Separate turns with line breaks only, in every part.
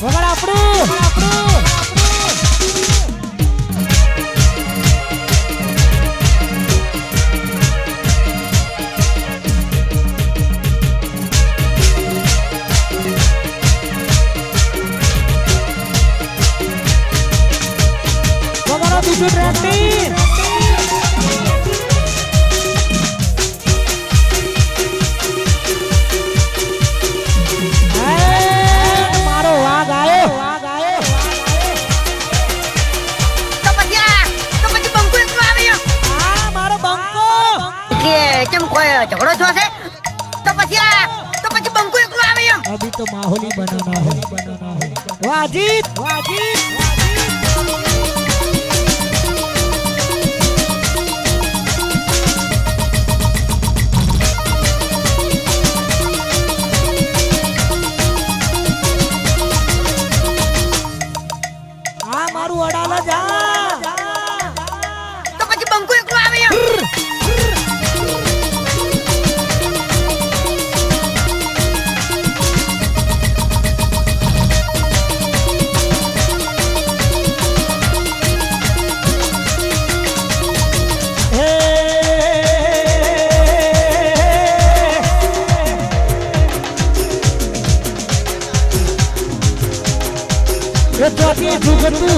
વગર આપણું બીજું
ટ્રેક્ટિંગ ઝઘડો થયો છે તો પછી આ, તો પછી બંકુ એકલું આવે એમ.
અભી
તો
માહોલી બનાના હો બનાના હો વાજીત વાજીત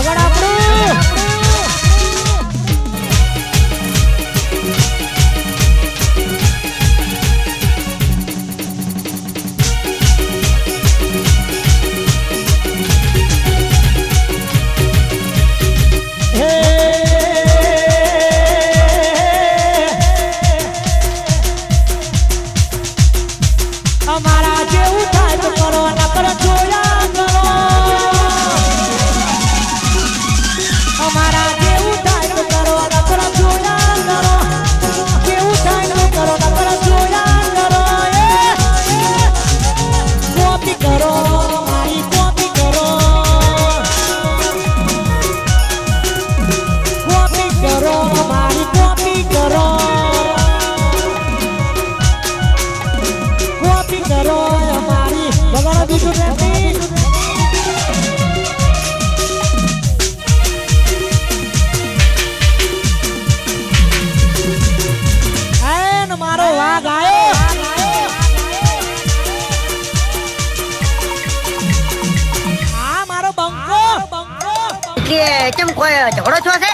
What bravo. મસ્તી મારો વાઘ આવ્યો આ મારો બંકો.
કેમ કોઈ ઝઘડો છો
છે?